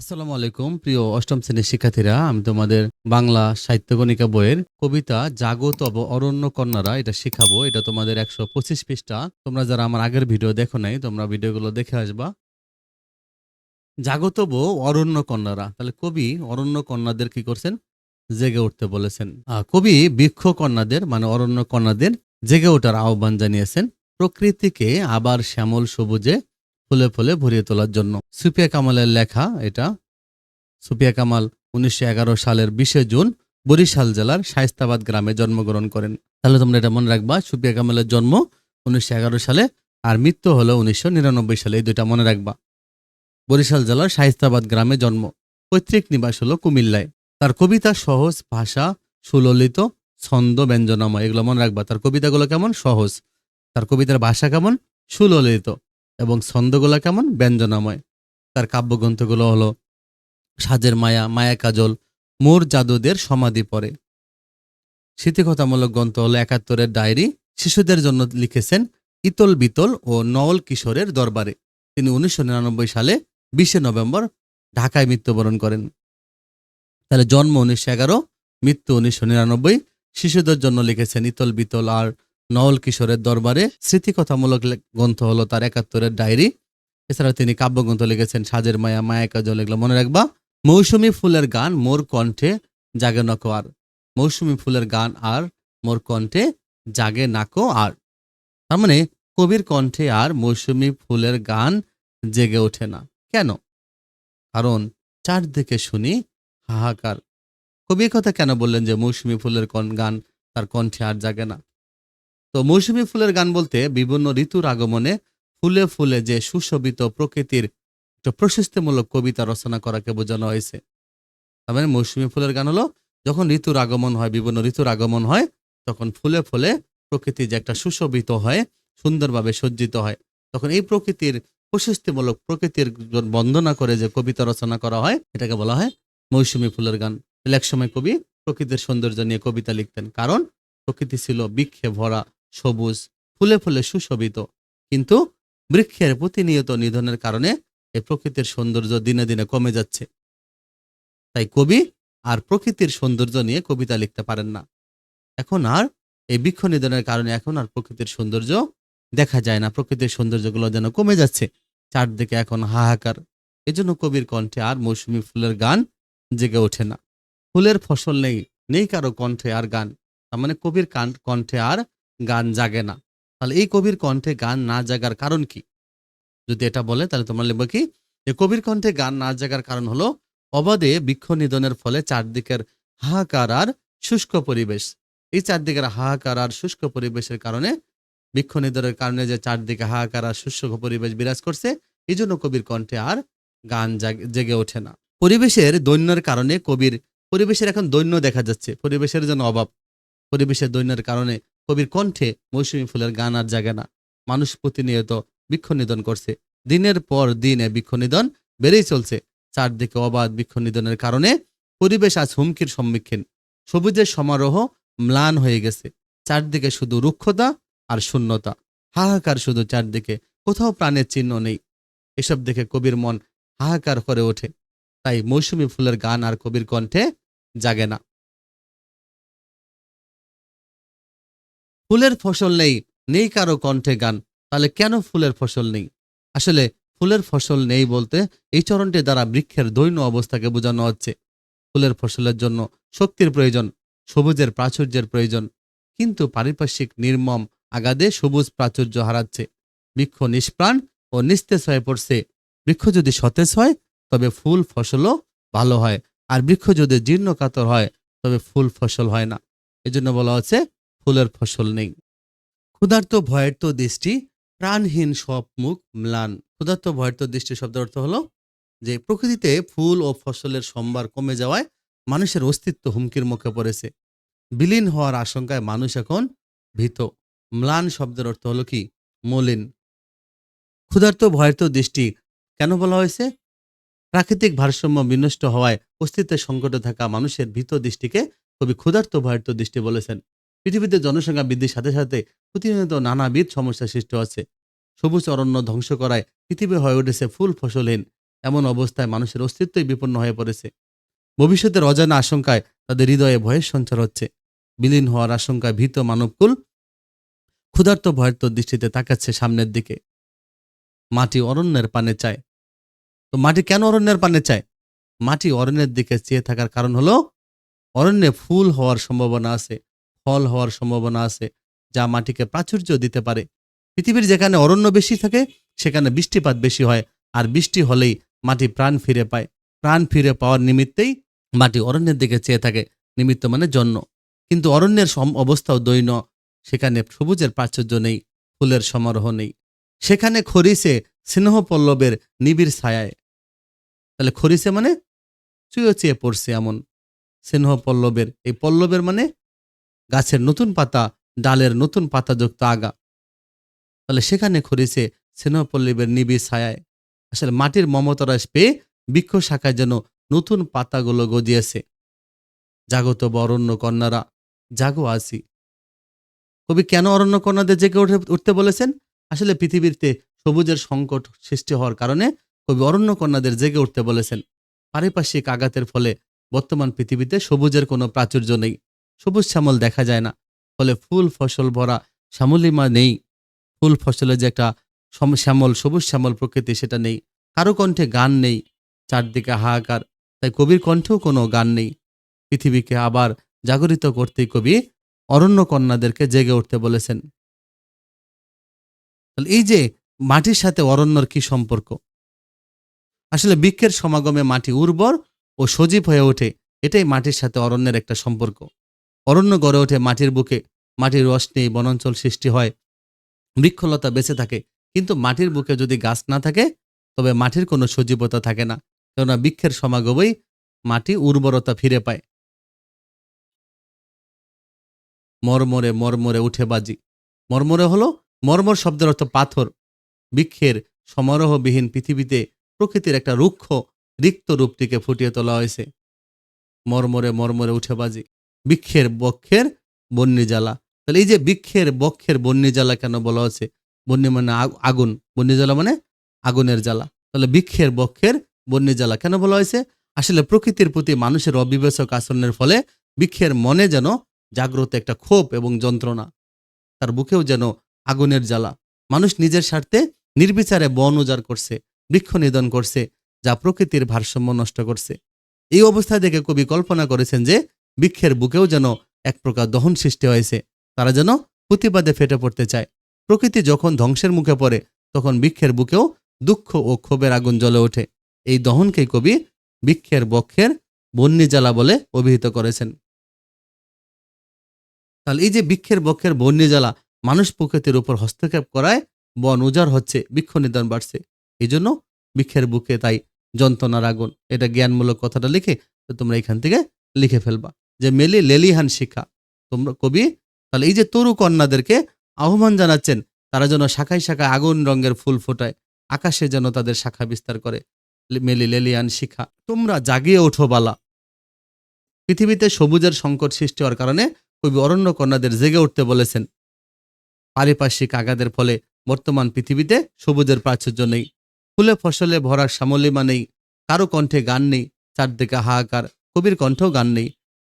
আসসালামু আলাইকুম, প্রিয় অষ্টম শ্রেণির শিক্ষার্থীরা। আমি তোমাদের বাংলা সাহিত্যগণিকা বইয়ের কবিতা জাগত অব অরণ্য কন্যারা, এটা শেখাবো। এটা তোমাদের একশো পঁচিশ পৃষ্ঠা। তোমরা যারা আমার আগের ভিডিও দেখো নাই, তোমরা ভিডিওগুলো দেখে আসবা। জাগতব অরণ্য কন্যারা। তাহলে কবি অরণ্য কন্যাদের কি করছেন? জেগে উঠতে বলেছেন। কবি বৃক্ষ কন্যাদের মানে অরণ্য কন্যাদের জেগে ওঠার আহ্বান জানিয়েছেন। প্রকৃতিকে আবার শ্যামল সবুজে ফুলে ফুলে ভরিয়ে তোলার জন্য। সুপিয়া কামালের লেখা এটা। সুপিয়া কামাল উনিশশো এগারো সালের বিশে জুন বরিশাল জেলার শায়স্তাবাদ গ্রামে জন্মগ্রহণ করেন। তাহলে তোমরা এটা মনে রাখবা সুপিয়া কামালের জন্ম উনিশশো এগারো সালে আর মৃত্যু হলো উনিশশো নিরানব্বই সালে, এই দুইটা মনে রাখবা। বরিশাল জেলার শায়স্তাবাদ গ্রামে জন্ম। পৈতৃক নিবাস হলো কুমিল্লায়। তার কবিতা সহজ, ভাষা সুললিত, ছন্দ ব্যঞ্জনাময়, এগুলো মনে রাখবা। তার কবিতাগুলো কেমন? সহজ। তার কবিতার ভাষা কেমন? সুললিত। এবং ছন্দগুলো কেমন? ব্যঞ্জনাময়। তার কাব্যগ্রন্থগুলো হলো সাজের মায়া মায়া কাজল, মোর জাদুদের সমাধি পরে। স্মৃতিকথামূলক গ্রন্থ হলো একাত্তরের ডায়েরি। শিশুদের জন্য লিখেছেন ইতল বিতল ও নওল কিশোরের দরবারে। তিনি উনিশশো নিরানব্বই সালে বিশে নভেম্বর ঢাকায় মৃত্যুবরণ করেন। তাহলে জন্ম উনিশশো এগারো, মৃত্যু উনিশশো নিরানব্বই। শিশুদের জন্য লিখেছেন ইতল বিতল আর নওল কিশোরের দরবারে স্মৃতিকথামূলক গ্রন্থ হলো তার একাত্তরের ডায়েরি। এছাড়া তিনি কাব্যগ্রন্থ লিখেছেন সাজের মায়া মায়া কাজল এগুলো মনে রাখবা। মৌসুমী ফুলের গান মোর কণ্ঠে জাগে নাকো আর। মৌসুমী ফুলের গান আর মোর কণ্ঠে জাগে নাকো আর। তার মানে কবির কণ্ঠে আর মৌসুমী ফুলের গান জেগে ওঠে না। কেন? কারণ চারদিকে শুনি হাহাকার। কবি এ কথা কেন বললেন যে মৌসুমী ফুলের গান তার কণ্ঠে আর জাগে না? তো মৌসুমী ফুলের গান বলতে বিভিন্ন ঋতুর আগমনে ফুলে ফুলে যে সুশোভিত প্রকৃতির প্রশস্তিমূলক কবিতা রচনা করাকে বোঝানো হয়েছে। তার মানে মৌসুমী ফুলের গান হলো, যখন ঋতুর আগমন হয়, বিভিন্ন ঋতুর আগমন হয়, তখন ফুলে ফুলে প্রকৃতি যে একটা সুশোভিত হয়, সুন্দরভাবে সজ্জিত হয়। তখন এই প্রকৃতির প্রশস্তিমূলক প্রকৃতির বন্দনা করে যে কবিতা রচনা করা হয়, এটাকে বলা হয় মৌসুমী ফুলের গান। তাহলে একসময় কবি প্রকৃতির সৌন্দর্য নিয়ে কবিতা লিখতেন। কারণ প্রকৃতি ছিল বৃক্ষে ভরা সবুজ, ফুলে ফুলে সুশোভিত। কিন্তু বৃক্ষের প্রতিনিয়ত নিধনের কারণে এই প্রকৃতির সৌন্দর্য দিনে দিনে কমে যাচ্ছে। তাই কবি আর প্রকৃতির সৌন্দর্য নিয়ে কবিতা লিখতে পারেন না। এখন আর এই বৃক্ষ নিধনের কারণে এখন আর প্রকৃতির সৌন্দর্য দেখা যায় না। প্রকৃতির সৌন্দর্যগুলো যেন কমে যাচ্ছে, চারদিকে এখন হাহাকার। এজন্য কবির কণ্ঠে আর মৌসুমী ফুলের গান জেগে ওঠে না। ফুলের ফসল নেই নেই কারও কণ্ঠে আর গান। তার মানে কবির কণ্ঠে আর গান জাগে না। তাহলে এই কবির কণ্ঠে গান না জাগার কারণ কি? যদি এটা বলে, তাহলে তোমরা লিখবে কি? যে কবির কণ্ঠে গান না জাগার কারণ হলো অবাধে বৃক্ষ নিধনের ফলে চারদিকের হাহাকার আর শুষ্ক পরিবেশ। এই চারদিকের হাহাকার আর শুষ্ক পরিবেশের কারণে, বৃক্ষ নিধনের কারণে যে চারদিকে হাহাকার আর শুষ্ক পরিবেশ বিরাজ করছে, এই জন্য কবির কণ্ঠে আর গান জাগ- ওঠে না। পরিবেশের দৈন্যের কারণে কবির, পরিবেশের এখন দৈন্য দেখা যাচ্ছে। পরিবেশের জন্য অভাব। পরিবেশের দৈন্যের কারণে কবির কণ্ঠে মৌসুমী ফুলের গান আর জাগে না। মানুষ প্রতিনিয়ত বৃক্ষ নিধন করছে। দিনের পর দিনে বৃক্ষ নিধন বেড়েই চলছে। চারদিকে অবাধ বৃক্ষ নিধনের কারণে পরিবেশ আজ হুমকির সম্মুখীন। সবুজের সমারোহ ম্লান হয়ে গেছে। চারদিকে শুধু রুক্ষতা আর শূন্যতা। হাহাকার শুধু চারদিকে। কোথাও প্রাণের চিহ্ন নেই। এসব দেখে কবির মন হাহাকার করে ওঠে। তাই মৌসুমী ফুলের গান আর কবির কণ্ঠে জাগে না। ফুলের ফসল নেই নেই কারও কণ্ঠে গান, তাহলে কেন ফুলের ফসল নেই? আসলে ফুলের ফসল নেই বলতে এই চরণটি দ্বারা বৃক্ষের দৈন্য অবস্থাকে বোঝানো হচ্ছে। ফুলের ফসলের জন্য শক্তির প্রয়োজন, সবুজের প্রাচুর্যের প্রয়োজন, কিন্তু পারিপার্শ্বিক নির্মম আগাদে সবুজ প্রাচুর্য হারাচ্ছে। বৃক্ষ নিষ্প্রাণ ও নিস্তেজ হয়ে পড়ছে। বৃক্ষ যদি সতেজ হয়, তবে ফুল ফসলও ভালো হয়। আর বৃক্ষ যদি জীর্ণ কাতর হয়, তবে ফুল ফসল হয় না। এজন্য বলা হচ্ছে ফুলের ফসল নেই। ক্ষুধার্ত ভয়ের তো দৃষ্টি, প্রাণহীন সব মুখ ম্লান। ক্ষুধার্ত ভয়ের তো দৃষ্টি শব্দের অর্থ হলো যে প্রকৃতিতে ফুল ও ফসলের সম্ভার কমে যাওয়ায় মানুষের অস্তিত্ব হুমকির মুখে পড়েছে। বিলীন হওয়ার আশঙ্কায় মানুষ এখন ভীত। ম্লান শব্দের অর্থ হলো কি? মলিন। ক্ষুধার্ত ভয়ের তো দৃষ্টি কেন বলা হয়েছে? প্রাকৃতিক ভারসাম্য বিনষ্ট হওয়ায় অস্তিত্বের সংকটে থাকা মানুষের ভীত দৃষ্টিকে কবি ক্ষুধার্ত ভয়ের তো দৃষ্টি বলেছেন। পৃথিবীতে জনসংখ্যা বৃদ্ধির সাথে সাথে প্রতিনিয়ত নানাবিধ সমস্যা সৃষ্টি হচ্ছে। সবুজ অরণ্য ধ্বংস করায় পৃথিবী হয়ে উঠেছে ফুল ফসলহীন। এমন অবস্থায় মানুষের অস্তিত্বই বিপন্ন হয়ে পড়েছে। ভবিষ্যতের অজানা আশঙ্কায় তাদের হৃদয়ে ভয়ের সঞ্চার হচ্ছে। বিলীন হওয়ার আশঙ্কায় ভীত মানবকুল ক্ষুধার্ত ভয়ার্ত দৃষ্টিতে তাকাচ্ছে সামনের দিকে। মাটি অরণ্যের পানে চায়। তো মাটি কেন অরণ্যের পানে চায়? মাটি অরণ্যের দিকে চেয়ে থাকার কারণ হলো অরণ্যে ফুল হওয়ার সম্ভাবনা আছে। ফল হওয়ার সম্ভাবনা আছে, যা মাটিকে প্রাচুর্য দিতে পারে। পৃথিবীর যেখানে অরণ্য বেশি থাকে, সেখানে বৃষ্টিপাত বেশি হয়, আর বৃষ্টি হলেই মাটি প্রাণ ফিরে পায়। প্রাণ ফিরে পাওয়ার নিমিত্তেই মাটি অরণ্যের দিকে চেয়ে থাকে, নিমিত্ত মানে জন্য। কিন্তু অরণ্যের অবস্থাও দৈন্য, সেখানে সবুজের প্রাচুর্য নেই, ফুলের সমারোহ নেই। সেখানে খরিসে স্নেহ পল্লবের নিবিড় ছায়ায়। তাহলে খরিসে মানে? চুয়ে চেয়ে পড়ছে এমন। স্নেহ পল্লবের, এই পল্লবের মানে গাছের নতুন পাতা, ডালের নতুন পাতাযুক্ত আগা। তাহলে সেখানে খরিসে স্নেহ পল্লবের নিবিড় ছায়ায়। আসলে মাটির মমতরাস পেয়ে বৃক্ষ শাখায় যেন নতুন পাতাগুলো গজিয়েছে। জাগত বরণ্য কন্যারা জাগো আসি। কবি কেন অরণ্য কন্যাদের জেগে উঠে, উঠতে বলেছেন? আসলে পৃথিবীতে সবুজের সংকট সৃষ্টি হওয়ার কারণে কবি অরণ্য কন্যাদের জেগে উঠতে বলেছেন। পারিপার্শ্বিক আঘাতের ফলে বর্তমান পৃথিবীতে সবুজের কোনো প্রাচুর্য নেই। সবুজ শ্যামল দেখা যায় না। ফলে ফুল ফসল ভরা শ্যামলিমা নেই। ফুল ফসলের যে একটা শ্যামল, সবুজ শ্যামল প্রকৃতি সেটা নেই। কারও কণ্ঠে গান নেই, চারদিকে হাহাকার। তাই কবির কণ্ঠেও কোনো গান নেই। পৃথিবীকে আবার জাগরিত করতেই কবি অরণ্য কন্যাদেরকে জেগে উঠতে বলেছেন। এই যে মাটির সাথে অরণ্যর কি সম্পর্ক? আসলে বৃক্ষের সমাগমে মাটি উর্বর ও সজীব হয়ে ওঠে। এটাই মাটির সাথে অরণ্যের একটা সম্পর্ক। অরণ্য গড়ে ওঠে মাটির বুকে। মাটির রস নেই বনাঞ্চল সৃষ্টি হয়। বৃক্ষলতা বেঁচে থাকে। কিন্তু মাটির বুকে যদি গাছ না থাকে, তবে মাটির কোনো সজীবতা থাকে না। কেননা বৃক্ষের সমাগমেই মাটি উর্বরতা ফিরে পায়। মরমরে মরমরে উঠে বাজি। মরমরে হলো, মর্মর শব্দের অর্থ পাথর। বৃক্ষের সমারোহবিহীন পৃথিবীতে প্রকৃতির একটা রুক্ষ, রিক্ত রূপটিকে ফুটিয়ে তোলা হয়েছে। মরমরে মরমরে উঠে বাজি। বৃক্ষের বক্ষের বন্যি জ্বালা। তাহলে এই যে বৃক্ষের বক্ষের বন্যি জ্বালা কেন বলা হচ্ছে? বন্যি মানে আগুন। বন্যি জ্বালা মানে আগুনের জ্বালা। তাহলে বৃক্ষের বক্ষের বন্যি জ্বালা কেন বলা হয়েছে? আসলে প্রকৃতির প্রতি মানুষের অবিবেচক আচরণের ফলে বৃক্ষের মনে যেন জাগ্রত একটা ক্ষোভ এবং যন্ত্রণা। তার বুকেও যেন আগুনের জ্বালা। মানুষ নিজের স্বার্থে নির্বিচারে বন উজাড় করছে, বৃক্ষ নিধন করছে, যা প্রকৃতির ভারসাম্য নষ্ট করছে। এই অবস্থা দেখে কবি কল্পনা করেছেন যে বৃক্ষের বুকেও যেন এক প্রকার দহন সৃষ্টি হয়েছে। তারা যেন প্রতিবাদে ফেটে পড়তে চায়। প্রকৃতি যখন ধ্বংসের মুখে পড়ে, তখন বৃক্ষের বুকেও দুঃখ ও ক্ষোভের আগুন জ্বলে ওঠে। এই দহনকে কবি বৃক্ষের বক্ষের বন্যি জ্বালা বলে অভিহিত করেছেন। তাহলে এই যে বৃক্ষের বক্ষের বন্যি জ্বালা মানুষ প্রকৃতির উপর হস্তক্ষেপ করায় বন উজাড় হচ্ছে, বৃক্ষ নিধন বাড়ছে। এই জন্য বৃক্ষের বুকে তাই যন্ত্রণার আগুন। এটা জ্ঞানমূলক কথাটা লিখে তো তোমরা এখান থেকে লিখে ফেলবা। যে মেলি লেলিহান শিক্ষা তোমরা কবি, তাহলে এই যে তরু কন্যাদেরকে আহ্বান জানাচ্ছেন, তারা যেন শাখায় শাখায় আগুন রঙের ফুল ফোটায়, আকাশে যেন তাদের শাখা বিস্তার করে। মেলি লেলিয়ান শিখা, তোমরা জাগিয়ে ওঠো বালা। পৃথিবীতে সবুজের সংকট সৃষ্টি হওয়ার কারণে কবি অরণ্য কন্যাদের জেগে উঠতে বলেছেন, পারিপার্শ্বিক আঘাতের ফলে বর্তমান পৃথিবীতে সবুজের প্রাচুর্য নেই। ফুলে ফসলে ভরা শ্যামলিমা নেই, কারও কণ্ঠে গান নেই, চারদিকে হাহাকার, কবির কণ্ঠেও গান নেই।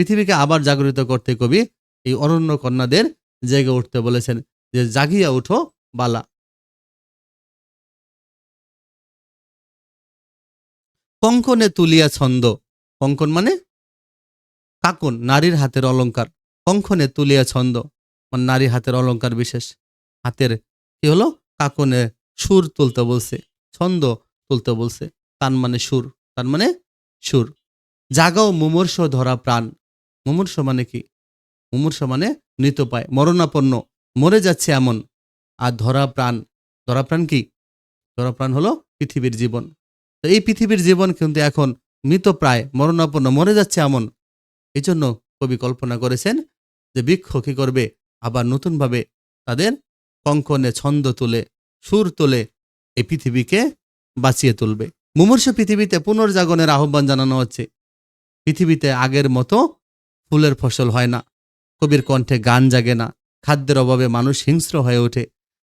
পৃথিবীকে আবার জাগরিত করতে কবি এই অরণ্য কন্যাদের জেগে উঠতে বলেছেন যে, জাগিয়া উঠো, বালা। কঙ্কনে তুলিয়া ছন্দ। কঙ্কন মানে? কাকন, নারীর হাতের অলংকার। কঙ্কনে তুলিয়া ছন্দ। মানে নারীর হাতের অলংকার বিশেষ। হাতের কি হলো? কাকনে সুর তুলতে বলছে। ছন্দ তুলতে বলছে। তান মানে সুর। তার মানে সুর। জাগাও মুমর্ষ ধরা প্রাণ। মুমূর্ষ মানে কি? মুমূর্ষ মানে মৃতপায় মরণাপন্ন, মরে যাচ্ছে এমন। আর ধরা প্রাণ ধরা প্রাণ কি? ধরা প্রাণ হলো পৃথিবীর জীবন। তো এই পৃথিবীর জীবন কিন্তু এখন মৃতপ্রায়, মরণাপন্ন, মরে যাচ্ছে এমন। এই জন্য কবি কল্পনা করেছেন যে বৃক্ষ কি করবে? আবার নতুনভাবে তাদের কঙ্কনে ছন্দ তুলে, সুর তোলে এই পৃথিবীকে বাঁচিয়ে তুলবে। মুমূর্ষ পৃথিবীতে পুনর্জাগরণের আহ্বান জানানো হচ্ছে। পৃথিবীতে আগের মতো ফুলের ফসল হয় না, কবির কণ্ঠে গান জাগে না, খাদ্যের অভাবে মানুষ হিংস্র হয়ে ওঠে,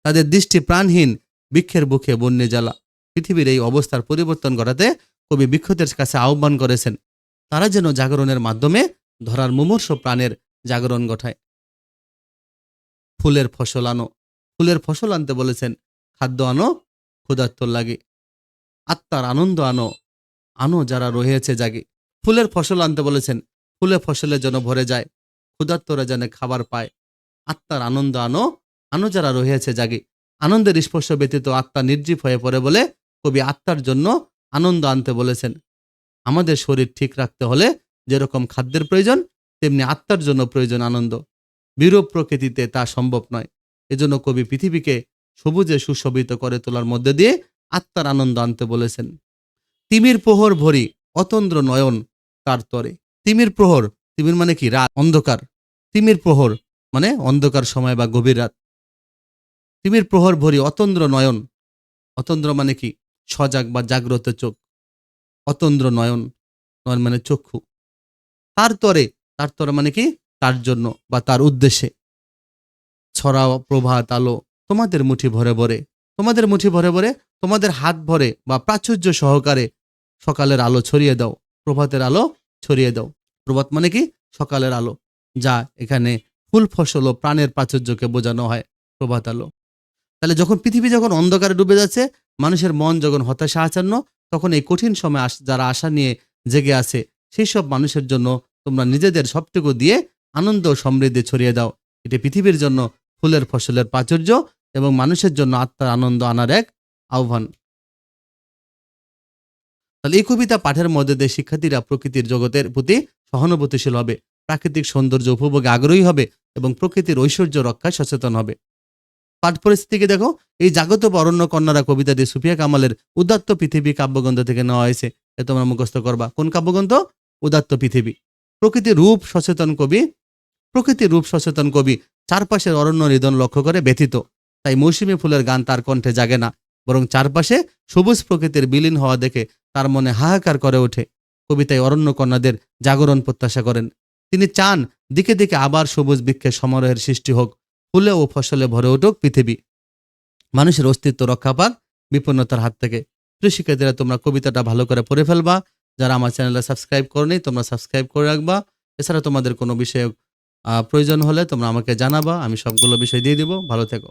তাদের দৃষ্টি প্রাণহীন, বৃক্ষের বুকে বন্যে জ্বালা। পৃথিবীর এই অবস্থার পরিবর্তন ঘটাতে কবি বৃক্ষদের কাছে আহ্বান করেছেন, তারা যেন জাগরণের মাধ্যমে ধরার মুমূর্ষ প্রাণের জাগরণ ঘটায়। ফুলের ফসল আনো, ফুলের ফসল আনতে বলেছেন, খাদ্য আনো ক্ষুধার্তর লাগে, আত্মার আনন্দ আনো আনো যারা রয়েছে জাগে। ফুলের ফসল আনতে বলেছেন ফুলে ফসলে যেন ভরে যায়, ক্ষুধার্তরা যেন খাবার পায়। আত্মার আনন্দ আনো আনো যারা রয়েছে জাগে। আনন্দের স্পর্শ ব্যতীত আত্মা নির্জীব হয়ে পড়ে বলে কবি আত্মার জন্য আনন্দ আনতে বলেছেন। আমাদের শরীর ঠিক রাখতে হলে যেরকম খাদ্যের প্রয়োজন, তেমনি আত্মার জন্য প্রয়োজন আনন্দ। বিরূপ প্রকৃতিতে তা সম্ভব নয়। এজন্য কবি পৃথিবীকে সবুজে সুশোভিত করে তোলার মধ্যে দিয়ে আত্মার আনন্দ আনতে বলেছেন। তিমির প্রহর ভরি অতন্দ্র নয়ন তার তরে। তিমির প্রহর, তিমির মানে কি? রাত, অন্ধকার। তিমির প্রহর মানে অন্ধকার সময় বা গভীর রাত। তিমির প্রহর ভরি অতন্দ্র নয়ন। অতন্দ্র মানে কি? সজাগ বা জাগ্রত চোখ। অতন্দ্র নয়ন। নয়ন মানে চক্ষু। তার তরে তার তরে মানে কি? তার জন্য বা তার উদ্দেশ্যে। ছড়াও, প্রভাত, আলো, তোমাদের মুঠি ভরে ভরে। তোমাদের মুঠি ভরে ভরে, তোমাদের হাত ভরে বা প্রাচুর্য সহকারে সকালের আলো ছড়িয়ে দাও। প্রভাতের আলো ছড়িয়ে দাও। প্রভাত মানে কি? সকালের আলো, যা এখানে ফুল ফসল ও প্রাণের প্রাচুর্যকে বোঝানো হয় প্রভাত আলো। তাহলে যখন পৃথিবী যখন অন্ধকারে ডুবে যাচ্ছে, মানুষের মন যখন হতাশা আচ্ছন্ন তখন এই কঠিন সময় যারা আশা নিয়ে জেগে আছে সেই সব মানুষের জন্য তোমরা নিজেদের সবটুকু দিয়ে আনন্দ ও সমৃদ্ধি ছড়িয়ে দাও। এটি পৃথিবীর জন্য ফুলের ফসলের প্রাচুর্য এবং মানুষের জন্য আত্মার আনন্দ আনার এক আহ্বান। তাহলে এই কবিতা পাঠের মধ্যে দিয়ে শিক্ষার্থীরা প্রকৃতির জগতের প্রতি সহানুভূতিশীল হবে, প্রাকৃতিক সৌন্দর্য উপভোগে আগ্রহী হবে এবং প্রকৃতির ঐশ্বর্য রক্ষায় সচেতন হবে। পাঠ পরিস্থিতিকে দেখো, এই জাগত অরণ্য কন্যারা কবিতাটি সুফিয়া কামালের উদাত্ত পৃথিবী কাব্যগ্রন্থ থেকে নেওয়া হয়েছে। এ তোমরা মুখস্থ করবা। কোন কাব্যগ্রন্থ? উদাত্ত পৃথিবী। প্রকৃতির রূপ সচেতন কবি, প্রকৃতির রূপ সচেতন কবি চারপাশের অরণ্য নিধন লক্ষ্য করে ব্যথিত। তাই মৌসুমী ফুলের গান তার কণ্ঠে জাগে না, বরং চারপাশে সবুজ প্রকৃতির বিলীন হওয়া দেখে তার মনে হাহাকার করে ওঠে। কবিতায় অরণ্য কন্যাদের জাগরণ প্রত্যাশা করেন। তিনি চান দিকে দিকে আবার সবুজ বৃক্ষের সমারোহের সৃষ্টি হোক, ফুলে ও ফসলে ভরে উঠুক পৃথিবী। মানুষের অস্তিত্ব রক্ষা পাক বিপন্নতার হাত থেকে। প্রিয় তোমরা কবিতাটা ভালো করে পড়ে ফেলবা। যারা আমার চ্যানেলে সাবস্ক্রাইব করনি, তোমরা সাবস্ক্রাইব করে রাখবা। এছাড়া তোমাদের কোনো বিষয়ে প্রয়োজন হলে তোমরা আমাকে জানাবা, আমি সবগুলো বিষয় দিয়ে দিব। ভালো থেকো।